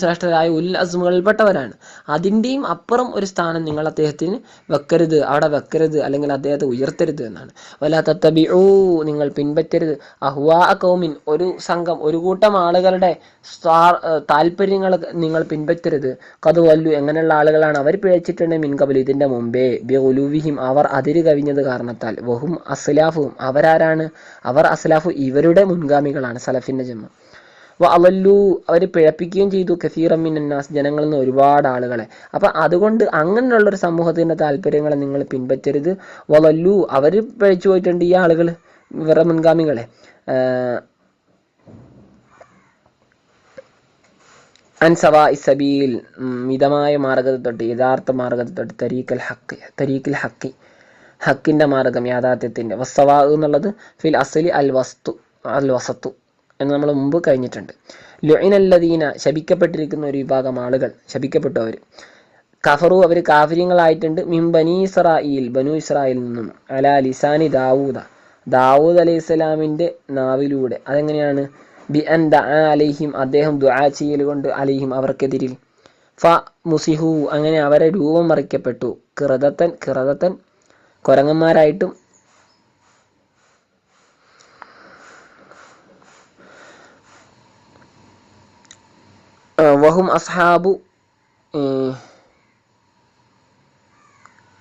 ശ്രേഷ്ഠരായ ഉൽ അസ്മുകളിൽപ്പെട്ടവരാണ് അതിന്റെയും അപ്പുറം ഒരു സ്ഥാനം നിങ്ങൾ അദ്ദേഹത്തിന് വെക്കരുത് അവിടെ വെക്കരുത് അല്ലെങ്കിൽ അദ്ദേഹത്തെ ഉയർത്തരുത് എന്നാണ്. വല ഓ നിങ്ങൾ പിൻപറ്റരുത്. അഹ്വാ കൗമിൻ ഒരു സംഘം ഒരു കൂട്ടം ആളുകളുടെ താല്പര്യങ്ങൾ നിങ്ങൾ പിൻപറ്റരുത്. കഥ വല്ലു എങ്ങനെയുള്ള ആളുകളാണ് അവർ പിഴച്ചിട്ടുണ്ട് മിൻകബൽ ഇതിന്റെ മുമ്പേ. ബി ഉലുവിഹിം അവർ അതിര് കവിഞ്ഞത് കാരണത്താൽ. വഹും അസ്ലാഫും അവരാരാണ്? അവർ അസ്ലാഫു ഇവരുടെ മുൻഗാമികളാണ് സലഫിന്റെ ജന്മ അവല്ലു അവർ പിഴപ്പിക്കുകയും ചെയ്തു. കസീറം മിന്നാസ് ജനങ്ങളിൽ നിന്ന് ഒരുപാട് ആളുകളെ. അപ്പൊ അതുകൊണ്ട് അങ്ങനെയുള്ള ഒരു സമൂഹത്തിന്റെ താല്പര്യങ്ങളെ നിങ്ങൾ പിൻപറ്റരുത്. വലല്ലു അവർ പിഴച്ചു പോയിട്ടുണ്ട് ഈ ആളുകൾ ഇവരുടെ മുൻഗാമികളെ. അൻസവാ ഇസബീൽ മിതമായ മാർഗത്തെ തൊട്ട് യഥാർത്ഥ മാർഗത്തെ തൊട്ട് തരീക്കൽ ഹക്ക് തരീഖിൽ ഹക്കി ഹക്കിന്റെ മാർഗം യാഥാർത്ഥ്യത്തിന്റെ വസ്തവാ എന്നുള്ളത് ഫിൽ അസലി അൽ വസ്തു അൽ വസത്തു. എന്ന് നമ്മൾ മുമ്പ് കഴിഞ്ഞിട്ടുണ്ട്. ലൊയിനല്ലദീന ശപിക്കപ്പെട്ടിരിക്കുന്ന ഒരു വിഭാഗം ആളുകൾ ശപിക്കപ്പെട്ടവർ കഫറു അവർ കാഫര്യങ്ങളായിട്ടുണ്ട്. മിം ബനി ഇസ്രായിൽ ബനു ഇസ്രായിൽ നിന്നും. അല ലിസാനി ദാവൂദ. ദാവൂദ് അലൈഹി സ്വലാമിന്റെ നാവിലൂടെ. അതെങ്ങനെയാണ്? ബി അൻ ദ അലൈഹിം അദ്ദേഹം ദുആ ചെയ്യൽ കൊണ്ട് അലൈഹിം അവർക്കെതിരിൽ. ഫ മുസിഹു അങ്ങനെ അവരെ രൂപം മറിക്കപ്പെട്ടു. കിറതത്തൻ കിറതത്തൻ കുരങ്ങന്മാരായിട്ടും വഹും അസ്ഹാബു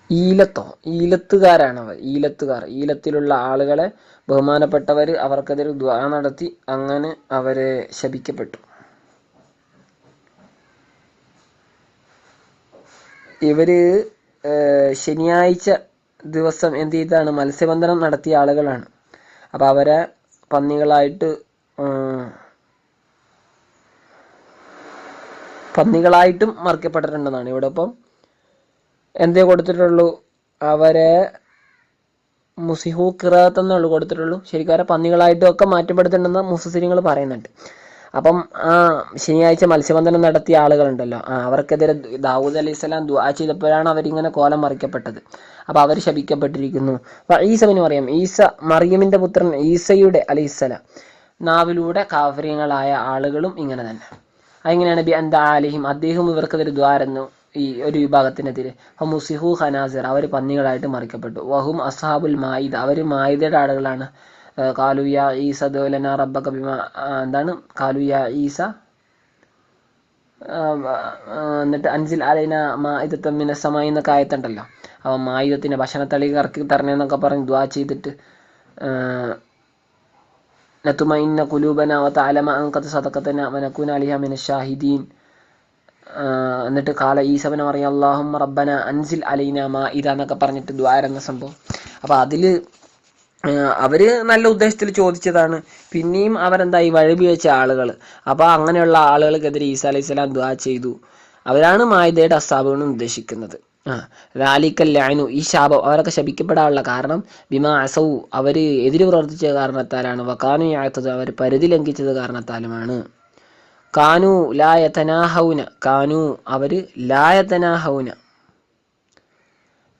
ഈലത്തോ ഈലത്തുകാരാണ് അവർ ഈലത്തുകാർ. ഈലത്തിലുള്ള ആളുകളെ ബഹുമാനപ്പെട്ടവർ അവർക്കെതിരെ ദ്വാ നടത്തി അങ്ങനെ അവരെ ശപിക്കപ്പെട്ടു. ഇവർ ശനിയാഴ്ച ദിവസം എന്ത് ചെയ്താണ് മത്സ്യബന്ധനം നടത്തിയ ആളുകളാണ്. അപ്പൊ അവരെ പന്നികളായിട്ട് പന്നികളായിട്ടും മറിക്കപ്പെട്ടിട്ടുണ്ടെന്നാണ്. ഇവിടെ ഇപ്പം എന്തേ കൊടുത്തിട്ടുള്ളൂ? അവരെ മുസിഹു കിറാത്ത് എന്നുള്ളൂ കൊടുത്തിട്ടുള്ളൂ. ശരിക്കും അവരെ പന്നികളായിട്ടും ഒക്കെ മാറ്റപ്പെടുത്തുന്നുണ്ടെന്ന് മുസസിനികൾ പറയുന്നുണ്ട്. അപ്പം ആ ശനിയാഴ്ച മത്സ്യബന്ധനം നടത്തിയ ആളുകളുണ്ടല്ലോ. ആ അവർക്കെതിരെ ദാവൂദ് അലൈഹി സ്വലാം ദുആ ചെയ്തപ്പോഴാണ് അവരിങ്ങനെ കോലം മറിക്കപ്പെട്ടത്. അപ്പോൾ അവർ ശപിക്കപ്പെട്ടിരിക്കുന്നു. അപ്പം ഈസവിന് പറയാം. ഈസ മറിയമിന്റെ പുത്രൻ ഈസയുടെ അലൈഹിസ്സലാം നാവിലൂടെ കാഫര്യങ്ങളായ ആളുകളും ഇങ്ങനെ തന്നെ. അതെങ്ങനെയാണ് ബി അന്ത ആലിഹിം അദ്ദേഹം ഇവർക്കെതിരെ ദ്വാരുന്നു ഈ ഒരു വിഭാഗത്തിനെതിരെ. മുസിഹു ഹനാസിർ അവർ പന്നികളായിട്ട് മറിക്കപ്പെട്ടു. വഹും അസാബുൽ മായിദ അവർ മായിദയുടെ ആളുകളാണ്. കാലുയ ഈസ ദോലന റബ്ബക ബിമ എന്താണ്? കാലുയ ഈസ എന്നിട്ട് അൻസിൽ അലൈന മായുധത്വം മിനസമായി എന്നൊക്കെ ആയത്തുണ്ടല്ലോ. അവൻ മായുധത്തിന്റെ ഭക്ഷണത്തളി കറക്കി തരണേന്നൊക്കെ പറഞ്ഞ് ദ്വാ ചെയ്തിട്ട് നത്തുമൈന്ന കുലൂബന അൻ ഖദ് സദഖതന വനകൂന അലിഹ മിന ഷാഹിദീൻ എന്നിട്ട് കാല ഈസബന പറയും അള്ളാഹും റബ്ബന അൻസിൽ അലൈന മാ ഇതാന്നൊക്കെ പറഞ്ഞിട്ട് ദ്വാരെന്ന സംഭവം. അപ്പൊ അതിൽ അവർ നല്ല ഉദ്ദേശത്തിൽ ചോദിച്ചതാണ്. പിന്നെയും അവരെന്തായി? വെച്ച ആളുകൾ അപ്പൊ അങ്ങനെയുള്ള ആളുകൾക്കെതിരെ ഈസ അലൈഹി സ്വലാം ദ്വാ ചെയ്തു. അവരാണ് മായതയുടെ അസാബുകൾ ഉദ്ദേശിക്കുന്നത്. ആ. ലാലിക്കല്ലാനു ഈ ശാപം അവരൊക്കെ ശപിക്കപ്പെടാനുള്ള കാരണം ബിമാ അസൗ. അവർ എതിര് പ്രവർത്തിച്ച കാരണത്താലാണ്. വക്കാനു യാത്തത്. അവർ പരിധി ലംഘിച്ചത് കാരണത്താലുമാണ്. കാനു ലായതനാഹൗന കാനു അവർ ലായതനാഹൗന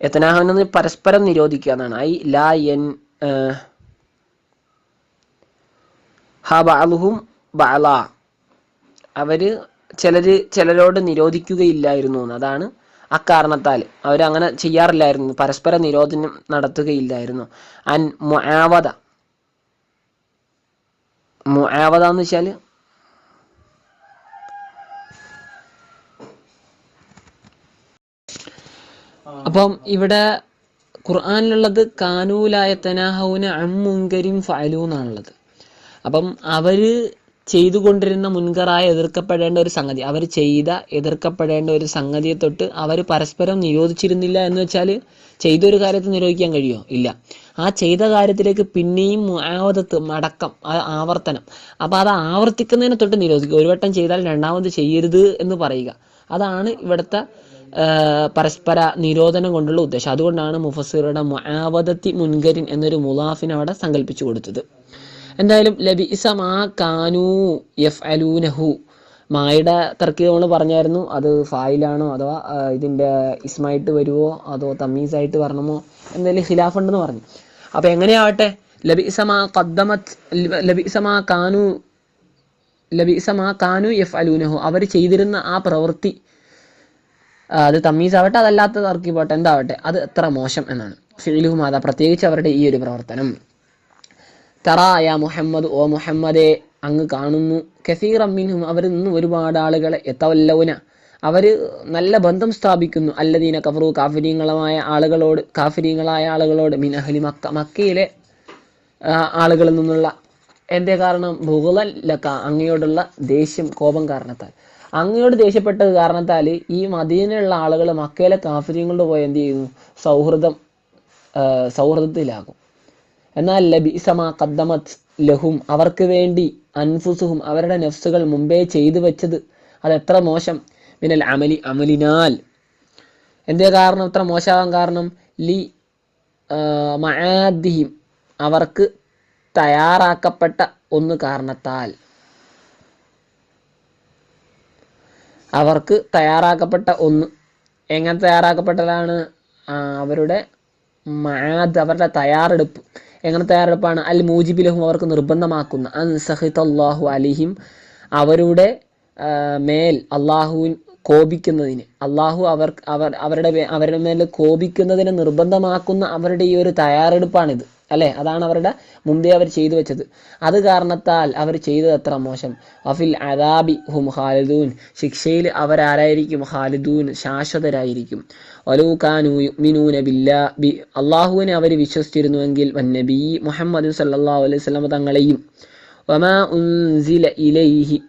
യതനാഹൗന. പരസ്പരം നിരോധിക്കുക എന്നാണ്. ഐ ലാ എൻ ബാലുഹും ബാല അവർ ചിലര് ചിലരോട് നിരോധിക്കുകയില്ലായിരുന്നു അതാണ് അക്കാരണത്താൽ അവരങ്ങനെ ചെയ്യാറില്ലായിരുന്നു. പരസ്പര നിരോധനം നടത്തുകയില്ലായിരുന്നു. അൻ മുആവത മുആവത എന്ന് വെച്ചാൽ അപ്പം ഇവിടെ ഖുർആാനിലുള്ളത് കാനൂലായ തനാഹൗന അമ്മുങ്കരിം ഫഅലു എന്നാണുള്ളത് അപ്പം അവർ ചെയ്തുകൊണ്ടിരുന്ന മുൻകറായി എതിർക്കപ്പെടേണ്ട ഒരു സംഗതി. അവർ ചെയ്ത എതിർക്കപ്പെടേണ്ട ഒരു സംഗതിയെ തൊട്ട് അവർ പരസ്പരം നിരോധിച്ചിരുന്നില്ല എന്ന് വെച്ചാൽ ചെയ്തൊരു കാര്യത്തെ നിരോധിക്കാൻ കഴിയുമോ ഇല്ല. ആ ചെയ്ത കാര്യത്തിലേക്ക് പിന്നെയും ആവതത്ത് മടക്കം ആവർത്തനം. അപ്പോൾ അത് ആവർത്തിക്കുന്നതിനെ തൊട്ട് നിരോധിക്കുക. ഒരു വട്ടം ചെയ്താൽ രണ്ടാമത് ചെയ്യരുത് എന്ന് പറയുക. അതാണ് ഇവിടുത്തെ പരസ്പര നിരോധനം കൊണ്ടുള്ള ഉദ്ദേശം. അതുകൊണ്ടാണ് മുഫസിറുടെ മുആവദത്തി മുൻകരിൻ എന്നൊരു മുലാഫിനെ അവിടെ സങ്കല്പിച്ചു കൊടുത്തത്. എന്തായാലും ലബിസ മാ കാനു എഫ് അലൂനഹു മായുടെ തർക്കീത് നമ്മൾ പറഞ്ഞായിരുന്നു. അത് ഫായിലാണോ അഥവാ ഇതിന്റെ ഇസ്മായിട്ട് വരുമോ അതോ തമ്മീസായിട്ട് വരണമോ എന്തായാലും ഖിലാഫ് ഉണ്ടെന്ന് പറഞ്ഞു. അപ്പോൾ എങ്ങനെയാവട്ടെ? ലബിസമാ കദ്ദമത് ലബിസ മാ കാനു ലബിസമാ കാനു എഫ് അലൂനഹു അവർ ചെയ്തിരുന്ന ആ പ്രവൃത്തി അത് തമ്മീസ് ആവട്ടെ അതല്ലാത്ത തർക്കി പോട്ടെ എന്താവട്ടെ അത് എത്ര മോശം എന്നാണ്. ഫിലുഹു മാത പ്രത്യേകിച്ച് അവരുടെ ഈ ഒരു പ്രവർത്തനം. തറായ മുഹമ്മദ് ഓ മുഹമ്മദെ അങ്ങ് കാണുന്നു. കസീറം മിൻഹും അവർ നിന്ന് ഒരുപാട് ആളുകളെ എത്തവല്ലവുന അവർ നല്ല ബന്ധം സ്ഥാപിക്കുന്നു. അല്ലദീന കഫറു കാഫിരീങ്ങളായ ആളുകളോട് കാഫിരീങ്ങളായ ആളുകളോട് മിൻ അഹ്ലി മക്ക മക്കയിലെ ആളുകളിൽ നിന്നുള്ള. എന്തേ കാരണം? ലക്ക അങ്ങയോടുള്ള ദേഷ്യം കോപം കാരണത്താൽ. അങ്ങയോട് ദേഷ്യപ്പെട്ടത് കാരണത്താൽ ഈ മദീനയിലുള്ള ആളുകൾ മക്കയിലെ കാഫിര്യങ്ങളോട് പോയി എന്ത് ചെയ്യുന്നു? സൗഹൃദം സൗഹൃദത്തിലാകും. എന്നാൽ ലബിസമ കദ്ദമത് ലഹും അവർക്ക് വേണ്ടി അൻഫുസുഹും അവരുടെ നഫ്സുകൾ മുമ്പേ ചെയ്തു വെച്ചത് അത് എത്ര മോശം? മിനൽ അമലി അമലിനാൽ. എന്തേ കാരണം? എത്ര മോശമാകാൻ കാരണം? ലി മആദിഹിം അവർക്ക് തയ്യാറാക്കപ്പെട്ട ഒന്ന് കാരണത്താൽ. അവർക്ക് തയ്യാറാക്കപ്പെട്ട ഒന്ന്. എങ്ങനെ തയ്യാറാക്കപ്പെട്ടതാണ്? അവരുടെ മാത് അവരുടെ തയ്യാറെടുപ്പ്. എങ്ങനെ തയ്യാറെടുപ്പാണ്? അൽ മൂജിബിലഹും അവർക്ക് നിർബന്ധമാക്കുന്ന അൻ സഹിത് അള്ളാഹു അലിഹിം അവരുടെ മേൽ അള്ളാഹുവിൻ കോപിക്കുന്നതിന്. അള്ളാഹു അവർ അവർ അവരുടെ അവരുടെ മേൽ കോപിക്കുന്നതിനെ നിർബന്ധമാക്കുന്ന അവരുടെ ഈ ഒരു തയ്യാറെടുപ്പാണിത്. അല്ലേ? അതാണ് അവരുടെ മുമ്പേ അവർ ചെയ്തു വെച്ചത്. അത് കാരണത്താൽ അവർ ചെയ്തത് എത്ര മോശം. അഫിൽ അദാബി ഹും ഖാലിദൂൻ. ശിക്ഷയിൽ അവരാരായിരിക്കും? ഖാലിദൂൻ ശാശ്വതരായിരിക്കും. അള്ളാഹുവിനെ അവർ വിശ്വസിച്ചിരുന്നുവെങ്കിൽ വന്നബി മുഹമ്മദ് സല്ലല്ലാഹു അലൈഹി തങ്ങളെയും വമാ ഉൻസില ഇലൈഹി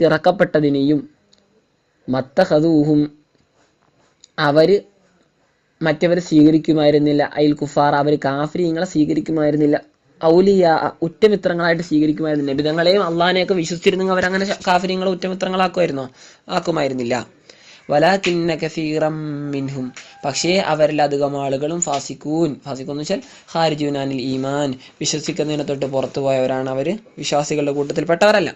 ഇറക്കപ്പെട്ടതിനെയും മത്തഹദൂഹും അവർ മറ്റവർ സ്വീകരിക്കുമായിരുന്നില്ല. അയിൽ കുഫാർ അവർ കാഫിരിങ്ങളെ സ്വീകരിക്കുമായിരുന്നില്ല. ഔലിയ ഉറ്റമിത്രങ്ങളായിട്ട് സ്വീകരിക്കുമായിരുന്നില്ല നബിതങ്ങളെയും അള്ളഹാനെയൊക്കെ വിശ്വസിച്ചിരുന്നെങ്കിൽ അവരങ്ങനെ കാഫിരിങ്ങളെ ഉറ്റമിത്രങ്ങളാക്കുമായിരുന്നോ? ആക്കുമായിരുന്നില്ല. വലാകിന്ന കസീറം മിൻഹും. പക്ഷേ അവരിൽ അധികം ആളുകളും ഫാസിക്കൂൻ ഫാസിക്കൂൻ എന്ന് വെച്ചാൽ ഹാരിജുനാനിൽ ഈമാൻ. വിശ്വസിക്കുന്നതിനെ തൊട്ട് പുറത്തു പോയവരാണ് അവർ വിശ്വാസികളുടെ കൂട്ടത്തിൽപ്പെട്ടവരല്ല.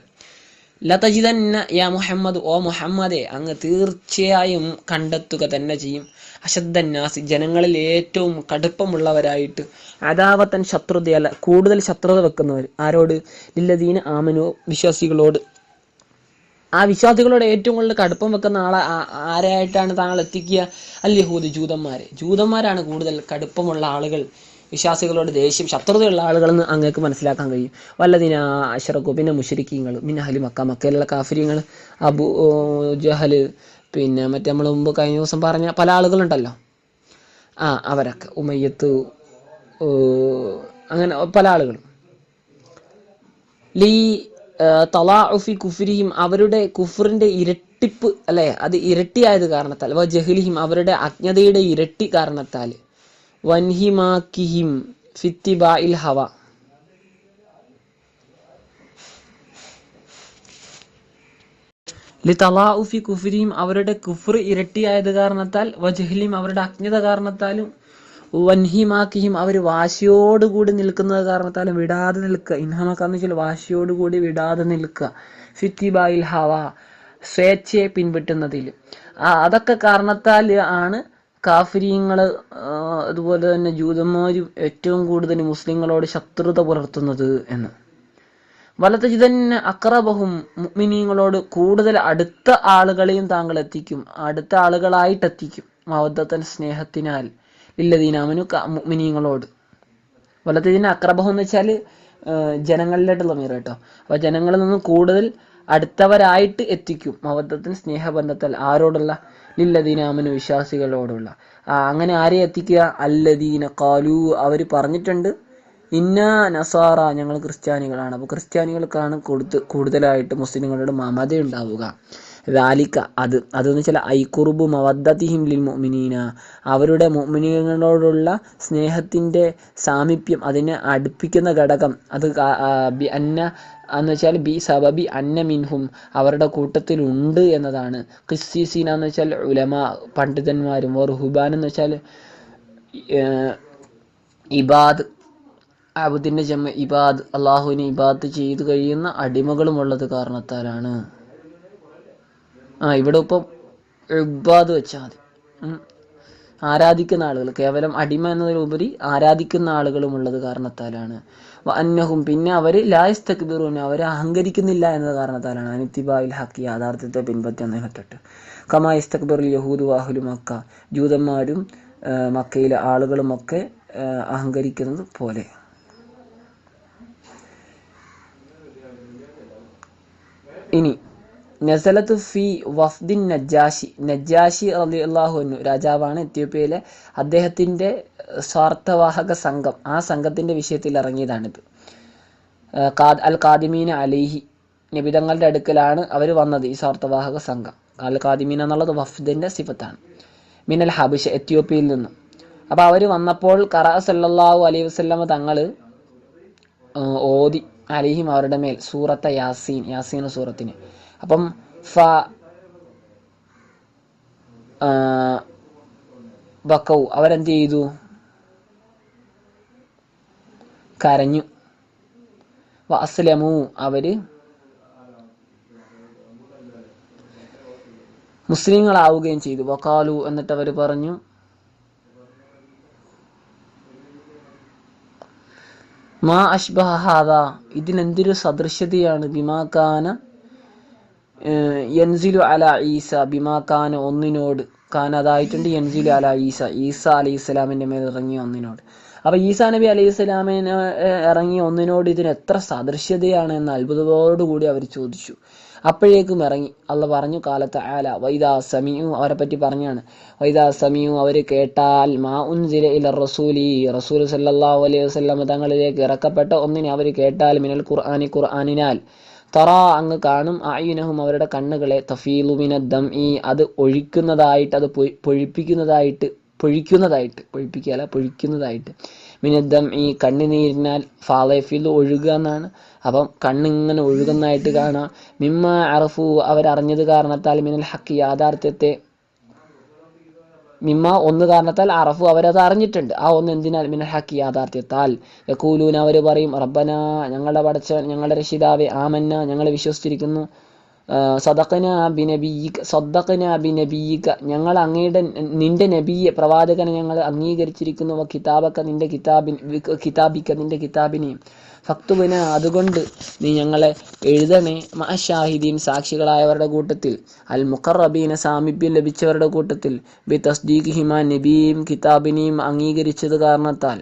ലതജിതന്ന യാ മുഹമ്മദ് ഓ മുഹമ്മദെ അങ്ങ് തീർച്ചയായും കണ്ടെത്തുക തന്നെ ചെയ്യും. അശദ്ധന്നാസി ജനങ്ങളിൽ ഏറ്റവും കടുപ്പമുള്ളവരായിട്ട് അതാവത്തൻ ശത്രുതയല്ല കൂടുതൽ ശത്രുത വെക്കുന്നവർ ആരോട്? ലില്ലദീന ആമനോ വിശ്വാസികളോട്. ആ വിശ്വാസികളോട് ഏറ്റവും കൂടുതൽ കടുപ്പം വെക്കുന്ന ആളെ ആരായിട്ടാണ് താങ്കൾ എത്തിക്കുക? അൽ യഹൂദ് ജൂതന്മാർ ജൂതന്മാരാണ് കൂടുതൽ കടുപ്പമുള്ള ആളുകൾ. വിശ്വാസികളോട് ദേഷ്യം ശത്രുതയുള്ള ആളുകളെന്ന് അങ്ങേക്ക് മനസ്സിലാക്കാൻ കഴിയും. വല്ലതിന അഷറക്കു പിന്നെ മുഷരിക്കീങ്ങൾ പിന്നെ ഹലി മക്ക മക്കയിലുള്ള കാഫര്യങ്ങൾ അബു ജഹൽ പിന്നെ മറ്റേ നമ്മൾ മുമ്പ് കഴിഞ്ഞ ദിവസം പറഞ്ഞ പല ആളുകളുണ്ടല്ലോ. ആ അവരൊക്കെ. ഉമയ്യത്ത് അങ്ങനെ പല ആളുകളും. ലീ തലാഫി കുഫിരിയും അവരുടെ കുഫറിന്റെ ഇരട്ടിപ്പ് അല്ലെ? അത് ഇരട്ടിയായത് കാരണത്താൽ. വ ജഹ്ലിഹിം അവരുടെ അജ്ഞതയുടെ ഇരട്ടി കാരണത്താൽ. വൻഹിമാക്കിഹിം ഫിത്തിബായിൽ ഹവ. ലി തലാഉഫി കുഫിരിയും അവരുടെ കുഫർ ഇരട്ടിയായത് കാരണത്താൽ വജഹ്ലിം അവരുടെ അജ്ഞത കാരണത്താലും വൻഹിമാക്കിയും അവർ വാശിയോടുകൂടി നിൽക്കുന്നത് കാരണത്താലും വിടാതെ നിൽക്കുക. ഇൻഹമാക്കാന്ന് വെച്ചാൽ വാശിയോടുകൂടി വിടാതെ നിൽക്കുക. ഫിത്തിബായിൽ ഹവ സ്വേച്ഛയെ പിൻപറ്റുന്നതിൽ. അതൊക്കെ കാരണത്താൽ ആണ് കാഫിര്യങ്ങൾ അതുപോലെ തന്നെ ജൂതന്മാരും ഏറ്റവും കൂടുതൽ മുസ്ലിങ്ങളോട് ശത്രുത പുലർത്തുന്നത് എന്ന്. വലത്തജിതന്നെ അക്രബഹും മുഅ്മിനീങ്ങളോട് കൂടുതൽ അടുത്ത ആളുകളെയും താങ്കൾ എത്തിക്കും. അടുത്ത ആളുകളായിട്ട് എത്തിക്കും മവദ്ദത്തൻ സ്നേഹത്തിനാൽ. ഇല്ലദീനാമനു മുഅ്മിനീങ്ങളോട്. വലത്തജിന് അക്രബഹം എന്ന് വെച്ചാൽ ജനങ്ങളിലായിട്ടുള്ള മീർ കേട്ടോ. അപ്പൊ ജനങ്ങളിൽ നിന്ന് കൂടുതൽ അടുത്തവരായിട്ട് എത്തിക്കും മവദ്ദത്തിന് സ്നേഹബന്ധത്താൽ ആരോടുള്ള? ലില്ലദീനാമനു വിശ്വാസികളോടുള്ള. അങ്ങനെ ആരെ എത്തിക്കുക? അല്ലദീന കാലു അവർ പറഞ്ഞിട്ടുണ്ട് ഇന്ന നസാറ ഞങ്ങൾ ക്രിസ്ത്യാനികളാണ്. അപ്പോൾ ക്രിസ്ത്യാനികൾക്കാണ് കൊടുത്ത് കൂടുതലായിട്ട് മുസ്ലിങ്ങളോട് മമത ഉണ്ടാവുക ദാലിക്ക അത്. അതെന്ന് വെച്ചാൽ ഐക്കുറുബു മവദ്ദതിഹിം ലിൽ മുഅ്മിനീന. അവരുടെ മുഅ്മിനീങ്ങളോടുള്ള സ്നേഹത്തിന്റെ സാമീപ്യം അതിനെ അടുപ്പിക്കുന്ന ഘടകം. അത് അന്ന എന്ന് വെച്ചാൽ ബി സബബി അന്ന മിൻഹും അവരുടെ കൂട്ടത്തിലുണ്ട് എന്നതാണ്. ഖിസ്സിസീന എന്ന് വെച്ചാൽ ഉലമ പണ്ഡിതന്മാരും റുഹുബാൻ എന്ന് വെച്ചാൽ ഇബാദ് അബുദിന്റെ ജമ്മ ഇബാദ് അള്ളാഹുവിനെ ഇബാദ് ചെയ്തു കഴിയുന്ന അടിമകളും ഉള്ളത് കാരണത്താലാണ്. ആ ഇവിടെ ഇപ്പം ഇബാദ് വെച്ചാൽ മതി. ആരാധിക്കുന്ന ആളുകൾ കേവലം അടിമ എന്നതിലുപരി ആരാധിക്കുന്ന ആളുകളും ഉള്ളത് കാരണത്താലാണ്. അന്നഹും പിന്നെ അവർ ലായസ്തക്ബിറൂൻ അവർ അഹങ്കരിക്കുന്നില്ല എന്നത് കാരണത്താലാണ്. അനിത്തിബായിൽ ഹക്കി യാഥാർത്ഥ്യത്തെ പിൻപറ്റി എന്നതിനെത്തൊട്ട് കമാ ഇസ്തക്ബറുൽ യഹൂദ് വാഹുലു മക്ക. ജൂതന്മാരും മക്കയിലെ ആളുകളുമൊക്കെ അഹങ്കരിക്കുന്നത് പോലെ. ഇനി നസലത്ത് ഫി വഫ്ദിൻ നജ്ജാഷി. നജ്ജാഷി റളിയല്ലാഹു അൻഹു രാജാവാണ് എത്യോപ്യയിലെ അദ്ദേഹത്തിന്റെ സ്വാർത്ഥവാഹക സംഘം. ആ സംഘത്തിന്റെ വിഷയത്തിൽ ഇറങ്ങിയതാണിത്. കാദ് അൽ കാദിമീന അലിഹി. നിബിതങ്ങളുടെ അടുക്കലാണ് അവർ വന്നത് ഈ സ്വാർത്ഥവാഹക സംഘം. അൽ കാദിമീന എന്നുള്ളത് വഫ്ദിന്റെ സിഫത്താണ്. മിനൽ ഹബിഷ എത്യോപ്യയിൽ നിന്ന്. അപ്പോൾ അവർ വന്നപ്പോൾ കറ സല്ലാഹു അലൈഹി വസ്ലമ തങ്ങൾ ഓതി അലിഹിം അവരുടെ മേൽ സൂറത്ത യാസീൻ യാസീൻ സൂറത്തിന്. അപ്പം ഫ ബക്കൗ. അവരെന്ത് ചെയ്തു? കരഞ്ഞു. വസ്ലമു അവർ മുസ്ലിങ്ങളാവുകയും ചെയ്തു. വക്കാലു എന്നിട്ട് അവർ പറഞ്ഞു മാ അഷ്ബഹാദ ഇതിനെന്തൊരു സദൃശ്യതയാണ്. ബിമാക്കാന യൻസിലു അല ഈസ ബിമാക്കാന ഒന്നിനോട് കാന അതായിട്ടുണ്ട് യൻസിലു അല ഈസ. ഈസ അലി ഇസ്ലാമിന്റെ മേൽ ഇറങ്ങിയ ഒന്നിനോട്. അപ്പോൾ ഈസാ നബി അലൈഹി ഇസ്ലാമിന് ഇറങ്ങിയ ഒന്നിനോട് ഇതിന് എത്ര സദൃശ്യതയാണ് എന്ന് അത്ഭുതത്തോടുകൂടി അവർ ചോദിച്ചു. അപ്പോഴേക്കും ഇറങ്ങി. അള്ള പറഞ്ഞു കാലത്ത് ആല വൈദാ സമിയു അവരെ പറ്റി പറഞ്ഞാണ്. വൈദാ സമിയു അവർ കേട്ടാൽ മാ ഉൻസില ഇല റസൂലി റസൂൽ സല്ലാ അലൈഹി വസ്ലം തങ്ങളിലേക്ക് ഇറക്കപ്പെട്ട ഒന്നിനെ അവർ കേട്ടാൽ മിനൽ ഖുർആാനി ഖുർആനിനാൽ തറ അങ്ങ് കാണും ആയുനഹും അവരുടെ കണ്ണുകളെ. തഫീലുമിന ദം ഈ അത് ഒഴിക്കുന്നതായിട്ട് അത് പൊഴിപ്പിക്കുന്നതായിട്ട് പൊഴിക്കുന്നതായിട്ട് പൊഴിപ്പിക്കുകയല്ല പൊഴിക്കുന്നതായിട്ട്. മിനദ്ദം ഈ കണ്ണുനീരിനാൽ ഫാലഫിൽ ഒഴുകുക എന്നാണ്. അപ്പം കണ്ണിങ്ങനെ ഒഴുകുന്നതായിട്ട് കാണാം. മിമ്മ അറഫു. അവരറിഞ്ഞത് കാരണത്താൽ മിനൽ ഹക്ക് യാഥാർത്ഥ്യത്തെ മിമ്മ ഒന്ന് കാരണത്താൽ അറഫു അവരത് അറിഞ്ഞിട്ടുണ്ട്. ആ ഒന്ന് എന്തിനാൽ? മിനൽ ഹക്കി യാഥാർത്ഥ്യത്താൽ. യക്കൂലൂന അവർ പറയും റബ്ബന ഞങ്ങളുടെ പടച്ചവൻ ഞങ്ങളുടെ രക്ഷിതാവെ ആമന്ന ഞങ്ങൾ വിശ്വസിച്ചിരിക്കുന്നു. സദക്കന ബിനബീക സദ്ദക്കന ബിനബീക ഞങ്ങൾ അങ്ങയുടെ നിന്റെ നബിയെ പ്രവാചകനെ ഞങ്ങൾ അംഗീകരിച്ചിരിക്കുന്നു. കിതാബക്ക നിന്റെ കിതാബിൻ കിതാബിക്ക നിന്റെ കിതാബിനെയും. ഫക്തുബിന അതുകൊണ്ട് നീ ഞങ്ങളെ എഴുതണേ. മഹാഷാഹിദീൻ സാക്ഷികളായവരുടെ കൂട്ടത്തിൽ. അൽ മുഖറബീന സാമീപ്യം ലഭിച്ചവരുടെ കൂട്ടത്തിൽ. ബി തസ്ദീഖ് ഹിമാ നബിയും കിതാബിനെയും അംഗീകരിച്ചത് കാരണത്താൽ.